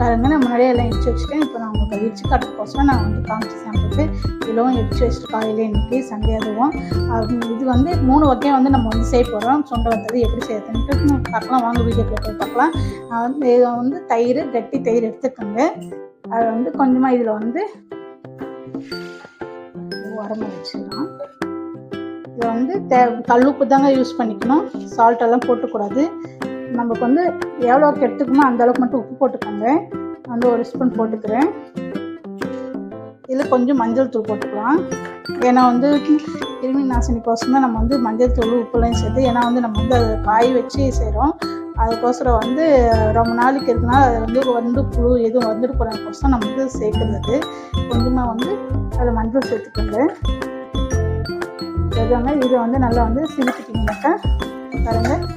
பாருங்க நான் முன்னாடியே எல்லாம் எடுத்து வச்சுட்டேன். இப்போ நான் உங்களுக்கு இடிச்சு காட்டுறதுக்கோசரம் நான் வந்து காமிச்சு சாம்பிளுக்கு இதெல்லாம் எடுத்து வச்சுட்டு காலையில் இன்றைக்கி சண்டே அதுவும். அது இது வந்து மூணு வகையாக வந்து நம்ம வந்து செய்ய போகிறோம் சொண்டை வத்தது எப்படி செய்யறதுன்ட்டு பார்க்கலாம். வாங்க வீடியோ போய் பார்க்கலாம். நான் வந்து இதை வந்து தயிர் கட்டி தயிர் எடுத்துக்கோங்க. அது வந்து கொஞ்சமாக இதில் வந்து உரம்பு வச்சுக்கலாம் இதை வந்து தே கல்லுப்பு தாங்க யூஸ் பண்ணிக்கணும். சால்ட் எல்லாம் போட்டுக்கூடாது. நமக்கு வந்து எவ்வளோக்கு எடுத்துக்குமோ அந்த அளவுக்கு மட்டும் உப்பு போட்டுக்கோங்க. வந்து ஒரு ஸ்பூன் போட்டுக்கிறேன். இதில் கொஞ்சம் மஞ்சள் தூள் போட்டுக்கலாம். ஏன்னா வந்து கிருமி நாசினிக்கோசரம் தான் நம்ம வந்து மஞ்சள் தூள் உப்புலாம் சேர்த்து ஏன்னா வந்து நம்ம வந்து அதை காய வச்சு செய்கிறோம் அதுக்கோசரம் வந்து ரொம்ப நாளைக்கு இருக்குன்னா அது வந்து வந்து புழு எதுவும் வந்துட்டு போகிறதுக்கோசரம் நம்ம வந்து சேர்க்குறது. கொஞ்சமாக வந்து அதில் மஞ்சள் சேர்த்துக்கோங்க. எதுவுமே இதை வந்து நல்லா வந்து சிரிச்சிட்டிங்கனாக்கா பாருங்கள்